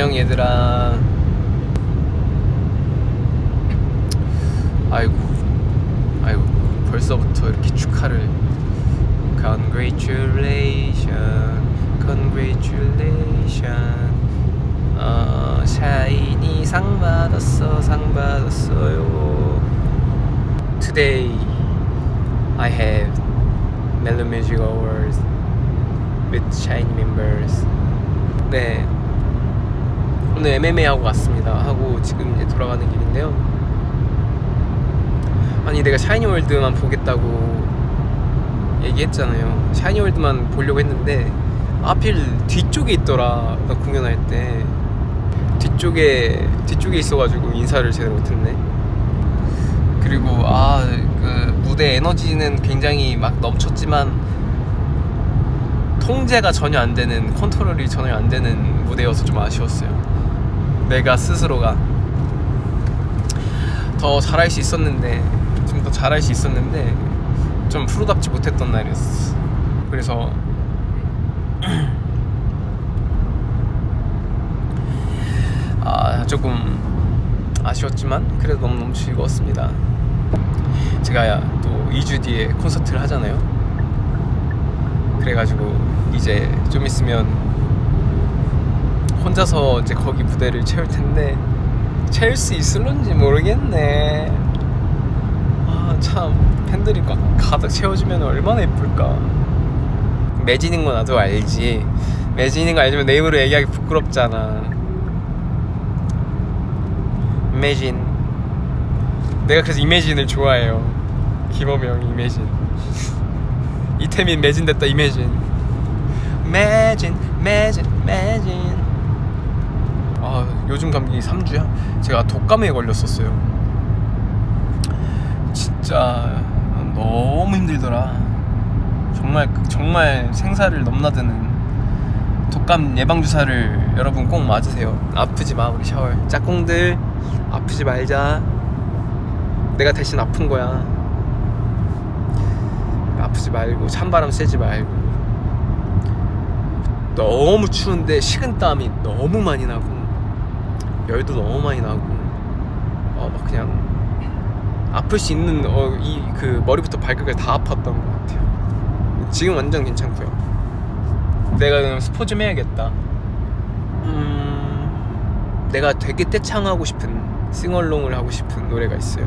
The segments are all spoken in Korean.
안녕 얘들아 아이고 아이고 벌써부터 이렇게 축하를 Congratulation Congratulation 어, 샤이니 상 받았어 상 받았어요 Today I have Mellow Music Awards with Shiny members 네 오늘 MMA 하고 왔습니다. 하고 지금 이제 돌아가는 길인데요. 아니 내가 샤이니 월드만 보겠다고 얘기했잖아요. 샤이니 월드만 보려고 했는데 하필 뒤쪽에 있더라. 나 공연할 때 뒤쪽에 뒤쪽에 있어가지고 인사를 제대로 못했네. 그리고 아 그 무대 에너지는 굉장히 막 넘쳤지만 통제가 전혀 안 되는 컨트롤이 전혀 안 되는 무대여서 좀 아쉬웠어요. 내가 스스로가 더 잘할 수 있었는데 좀 더 잘할 수 있었는데 좀 프로답지 못했던 날이었어. 그래서 아 조금 아쉬웠지만 그래도 너무너무 즐거웠습니다. 제가 또 2주 뒤에 콘서트를 하잖아요. 그래가지고 이제 좀 있으면 혼자서 이제 거기 무대를 채울 텐데 채울 수 있을런지 모르겠네. 아 참 팬들이 꽉 가득 채워주면 얼마나 예쁠까. 매진인 건 나도 알지. 매진인 거 알지만 내 입으로 얘기하기 부끄럽잖아. 매진. 내가 그래서 이매진을 좋아해요. 김호명 이매진. 이태민 매진됐다 이매진. 매진 매진 매진. 아 요즘 감기 3주야? 제가 독감에 걸렸었어요. 진짜 너무 힘들더라. 정말 정말 생사를 넘나드는 독감 예방 주사를 여러분 꼭 맞으세요. 아프지 마 우리 샤월. 짝꿍들 아프지 말자. 내가 대신 아픈 거야. 아프지 말고 찬바람 쐬지 말고. 너무 추운데 식은땀이 너무 많이 나고 열도 너무 많이 나고 어 막 그냥 아플 수 있는 어, 이 그 머리부터 발끝까지 다 아팠던 것 같아요. 지금 완전 괜찮고요. 내가 그럼 스포 좀 해야겠다. 음, 내가 되게 떼창하고 싶은 싱얼롱을 하고 싶은 노래가 있어요.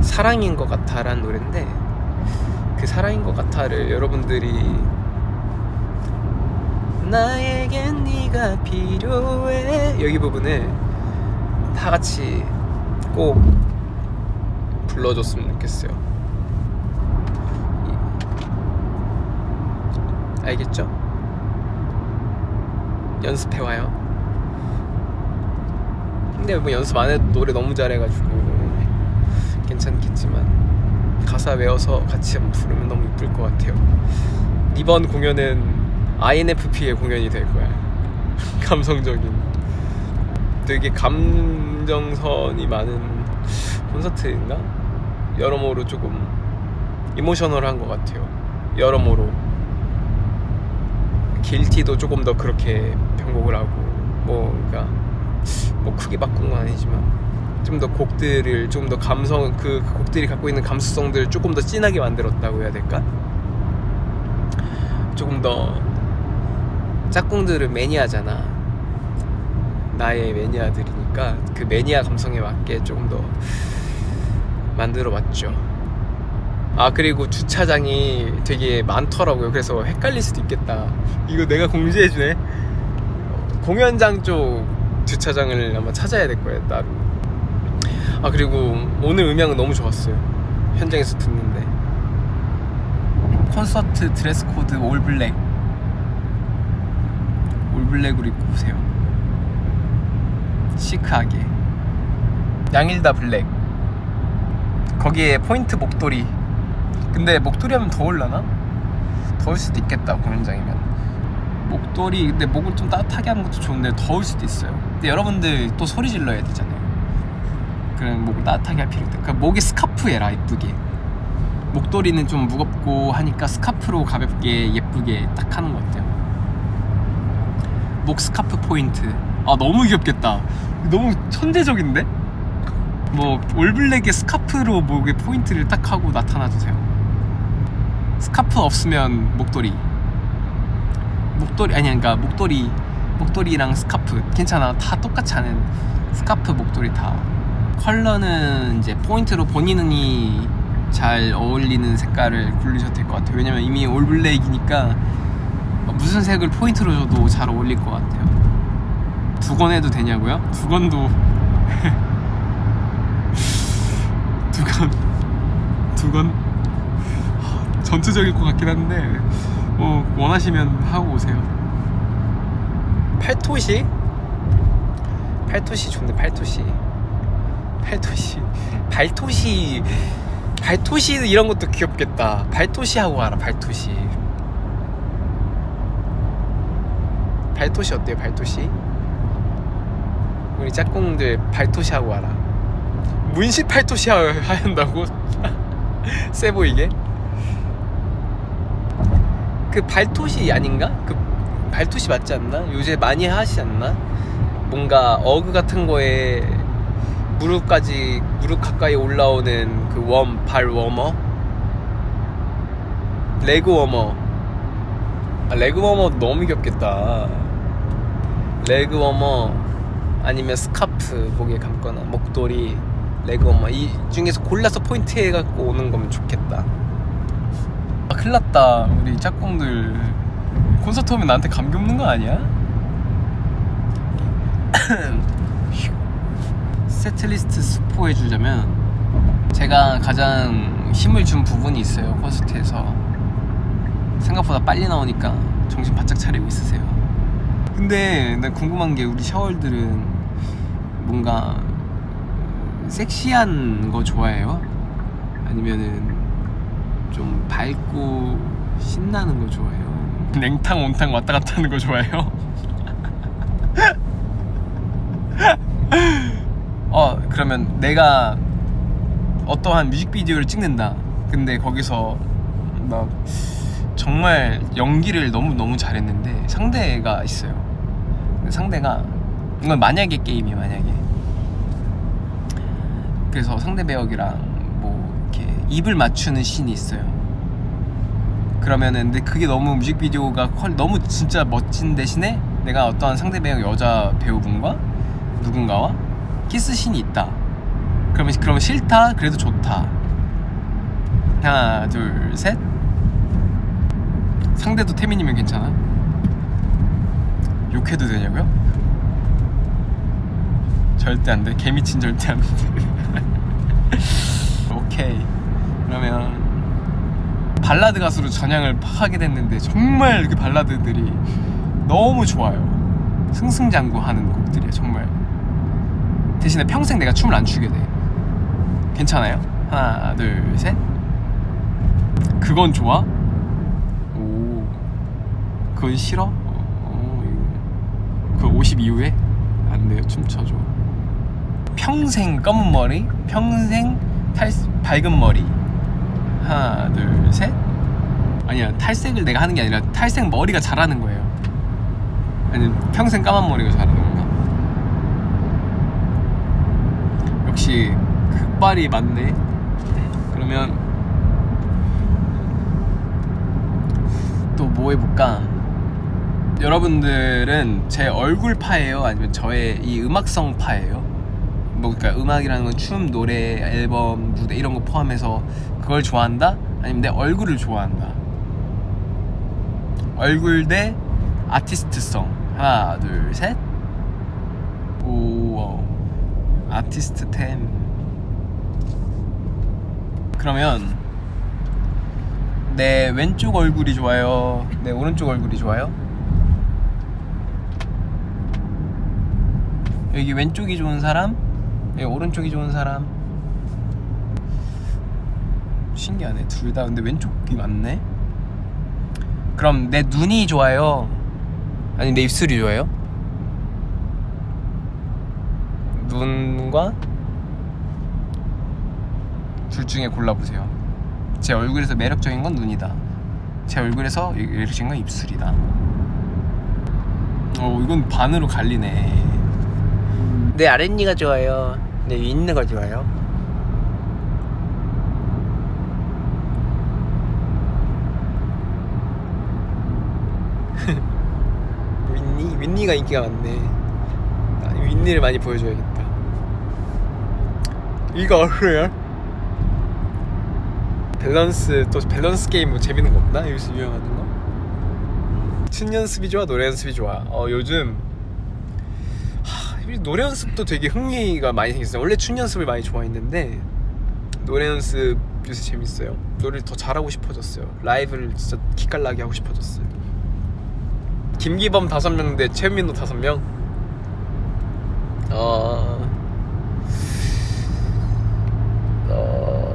사랑인 것 같아라는 노래인데 그 사랑인 것 같아를 여러분들이 나에겐 네가 필요해 여기 부분을 다 같이 꼭 불러줬으면 좋겠어요. 이- 알겠죠? 연습해 와요. 근데 뭐 연습 안 해도 노래 너무 잘해가지고 괜찮겠지만 가사 외워서 같이 한번 부르면 너무 이쁠 것 같아요. 이번 공연은 INFP의 공연이 될 거야. 감성적인. 되게 감정선이 많은 콘서트인가? 여러모로 조금 이모셔널한 것 같아요. 여러모로. 길티도 조금 더 그렇게 편곡을 하고 뭐 그러니까 뭐 크게 바꾼 건 아니지만 좀더 곡들을 좀 더 감성 그 곡들이 갖고 있는 감수성들을 조금 더 진하게 만들었다고 해야 될까? 조금 더 짝꿍들은 매니아잖아. 나의 매니아들이니까 그 매니아 감성에 맞게 조금 더 만들어 봤죠. 아 그리고 주차장이 되게 많더라고요. 그래서 헷갈릴 수도 있겠다. 이거 내가 공지해 주네. 공연장 쪽 주차장을 아마 찾아야 될 거예요 따로. 아 그리고 오늘 음향은 너무 좋았어요. 현장에서 듣는데. 콘서트 드레스 코드 올 블랙. 올 블랙으로 입고 오세요. 시크하게. 양일다 블랙. 거기에 포인트 목도리. 근데 목도리 하면 더울라나? 더울 수도 있겠다 공연장이면. 목도리 근데 목을 좀 따뜻하게 하는 것도 좋은데 더울 수도 있어요. 근데 여러분들 또 소리 질러야 되잖아요. 그럼 목을 따뜻하게 할 필요 없다. 그러니까 목에 스카프 해라 이쁘게. 목도리는 좀 무겁고 하니까 스카프로 가볍게 예쁘게 딱 하는 것 같아요. 목 스카프 포인트 아 너무 귀엽겠다. 너무 천재적인데? 뭐 올블랙의 스카프로 목에 포인트를 딱 하고 나타나주세요. 스카프 없으면 목도리. 목도리 아니 그러니까 목도리 목도리랑 스카프 괜찮아 다 똑같이 하는 스카프 목도리 다 컬러는 이제 포인트로 본인이 잘 어울리는 색깔을 고르셔도 될 것 같아요 왜냐면 이미 올블랙이니까 무슨 색을 포인트로 줘도 잘 어울릴 것 같아요 두 건 해도 되냐고요? 두 건도 두 건 두 건 전투적일 것 같긴 한데 뭐 원하시면 하고 오세요. 팔토시? 팔토시 좋네 팔토시. 팔토시. 발토시. 발토시 이런 것도 귀엽겠다. 발토시 하고 와라 발토시. 발토시 어때요 발토시? 우리 짝꿍들 발토시 하고 와라. 문시 팔토시 하- 하얀다고? 세 보이게? 그 발토시 아닌가? 그 발토시 맞지 않나? 요새 많이 하시지 않나? 뭔가 어그 같은 거에 무릎까지 무릎 가까이 올라오는 그 웜 발 워머 레그 워머 아, 레그 워머 너무 귀엽겠다 레그 워머 아니면 스카프 목에 감거나 목도리 레그 워머 이 중에서 골라서 포인트 해갖고 오는 거면 좋겠다. 아 큰일 났다. 우리 짝꿍들 콘서트 오면 나한테 감기 없는 거 아니야? 세트리스트 스포해주자면 제가 가장 힘을 준 부분이 있어요 콘서트에서. 생각보다 빨리 나오니까 정신 바짝 차리고 있으세요 근데 나 궁금한 게 우리 샤월들은 뭔가 섹시한 거 좋아해요? 아니면은 좀 밝고 신나는 거 좋아해요? 냉탕 온탕 왔다 갔다 하는 거 좋아해요? 어 그러면 내가 어떠한 뮤직비디오를 찍는다 근데 거기서 막 정말 연기를 너무 너무 잘했는데 상대가 있어요 상대가 이건 만약에 게임이에요 만약에 그래서 상대 배역이랑 뭐 이렇게 입을 맞추는 씬이 있어요 그러면은 근데 그게 너무 뮤직비디오가 퀄 너무 진짜 멋진 대신에 내가 어떠한 상대 배역 여자 배우분과 누군가와 키스 씬이 있다. 그러면 그러면 싫다. 그래도 좋다. 하나, 둘, 셋. 상대도 태민이면 괜찮아? 욕해도 되냐고요? 절대 안 돼. 개미친 절대 안 돼. 오케이. 그러면 발라드 가수로 전향을 하게 됐는데 정말 그 발라드들이 너무 좋아요. 승승장구하는 곡들이야 정말. 대신에 평생 내가 춤을 안 추게 돼. 괜찮아요? 하나, 둘, 셋. 그건 좋아? 오, 그건 싫어? 그 50 이후에 안 돼요. 춤춰줘. 평생 검은 머리, 평생 탈 밝은 머리. 하나, 둘, 셋. 아니야, 탈색을 내가 하는 게 아니라 탈색 머리가 잘하는 거예요. 아니, 평생 까만 머리가 잘하는 건가? 역시 극발이 맞네. 그러면 또 뭐 해볼까? 여러분들은 제 얼굴파예요? 아니면 저의 이 음악성파예요? 뭐 그러니까 음악이라는 건 춤, 노래, 앨범, 무대 이런 거 포함해서 그걸 좋아한다? 아니면 내 얼굴을 좋아한다? 얼굴 대 아티스트성 하나 둘 셋. 오 아티스트 템. 그러면 내 왼쪽 얼굴이 좋아요? 내 오른쪽 얼굴이 좋아요? 여기 왼쪽이 좋은 사람? 여기 오른쪽이 좋은 사람? 신기하네 둘 다 근데 왼쪽이 맞네 그럼 내 눈이 좋아요? 아니 내 입술이 좋아요? 눈과 둘 중에 골라보세요 제 얼굴에서 매력적인 건 눈이다 제 얼굴에서 매력적인 건 입술이다 어 이건 반으로 갈리네 내 아랫니가 좋아요. 내 윗니가 좋아요. 윗니? 윗니가 인기가 많네. 아, 윗니를 많이 보여줘야겠다. 이거 어때요? 밸런스 또 밸런스 게임 뭐 재밌는 거 없나? 요새 유행하는 거? 춤 연습이 좋아 노래 연습이 좋아. 어 요즘 하, 노래 연습도 되게 흥미가 많이 생겼어요. 원래 춤 연습을 많이 좋아했는데 노래 연습 요새 재밌어요. 노래를 더 잘하고 싶어졌어요. 라이브를 진짜 기깔나게 하고 싶어졌어요. 김기범 다섯 명 대 최민호 다섯 명. 어. 어...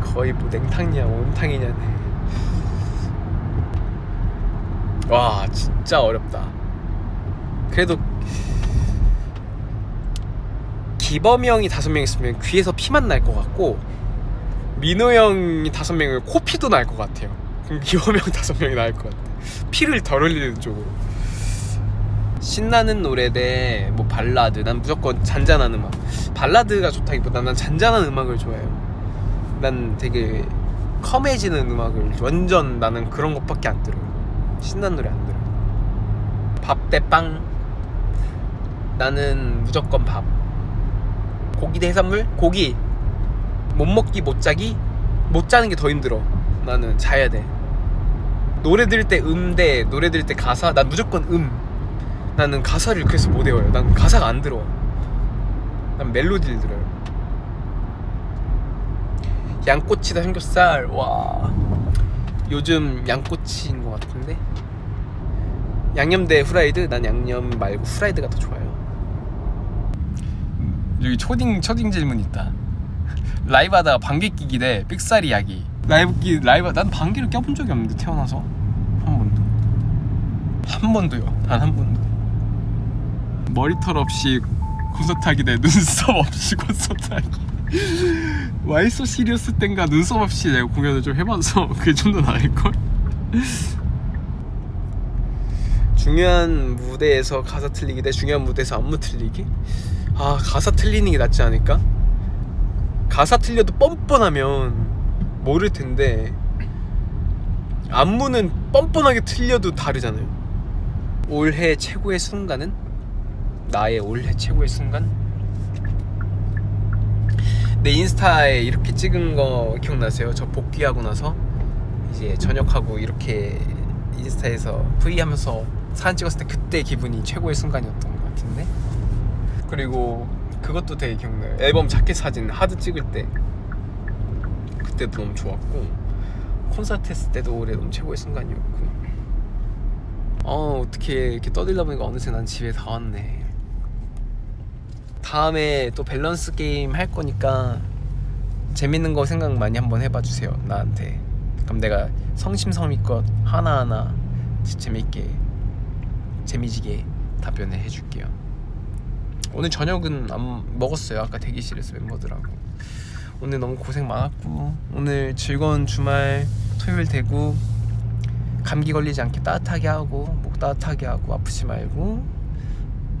거의 뭐 냉탕이냐 온탕이냐네. 와 진짜 어렵다. 그래도 기범이 형이 다섯 명 있으면 귀에서 피만 날 것 같고 민호 형이 다섯 명이면 코피도 날 것 같아요. 그럼 기범이 형 다섯 명이 나을 것 같아. 피를 덜 흘리는 쪽으로. 신나는 노래 대 뭐 발라드. 난 무조건 잔잔한 음악. 발라드가 좋다기보다 난 잔잔한 음악을 좋아해요. 난 되게 컴해지는 음악을 완전 나는 그런 것밖에 안 들어요. 신나는 노래 안 들어요. 밥대 빵. 나는 무조건 밥. 고기 대 해산물? 고기. 못 먹기 못 자기 못 자는 게 더 힘들어 나는 자야 돼 노래 들을 때 음대 노래 들을 때 가사 난 무조건 음 나는 가사를 그래서 못 외워요 난 가사가 안 들어 난 멜로디를 들어요 양꼬치다 삼겹살 와 요즘 양꼬치인 것 같은데? 양념 대 후라이드? 난 양념 말고 후라이드가 더 좋아요. 여기 초딩 초딩 질문 있다. 라이브 하다가 방귀 끼기 대 삑사리 야기. 라이브 끼 라이브 난 방귀를 껴본 적이 없는데 태어나서? 한 번도. 한 번도요. 단 한 번도. 머리털 없이 콘서트 하기 대 눈썹 없이 콘서트 하기 와이소 시리어스 땐가 눈썹 없이 내가 공연을 좀 해봐서 그게 좀 더 나을걸? 중요한 무대에서 가사 틀리기 대 중요한 무대에서 안무 틀리기? 아 가사 틀리는 게 낫지 않을까? 가사 틀려도 뻔뻔하면 모를 텐데 안무는 뻔뻔하게 틀려도 다르잖아요. 올해 최고의 순간은 나의 올해 최고의 순간? 내 인스타에 이렇게 찍은 거 기억나세요? 저 복귀하고 나서 이제 전역하고 이렇게 인스타에서 V 하면서 사진 찍었을 때 그때 기분이 최고의 순간이었던 것 같은데 그리고 그것도 되게 기억나요. 앨범 자켓 사진 하드 찍을 때 그때도 너무 좋았고 콘서트 했을 때도 올해 너무 최고의 순간이었고 어 어떻게 이렇게 떠들다 보니까 어느새 난 집에 다 왔네. 다음에 또 밸런스 게임 할 거니까 재밌는 거 생각 많이 한번 해봐 주세요 나한테. 그럼 내가 성심성의껏 하나하나 재밌게 재미지게 답변을 해줄게요. 오늘 저녁은 안 먹었어요. 아까 대기실에서 멤버들하고. 오늘 너무 고생 많았고 오늘 즐거운 주말 토요일 되고 감기 걸리지 않게 따뜻하게 하고 목 따뜻하게 하고 아프지 말고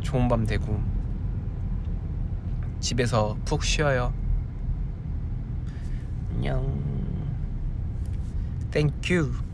좋은 밤 되고 집에서 푹 쉬어요. 안녕. 땡큐.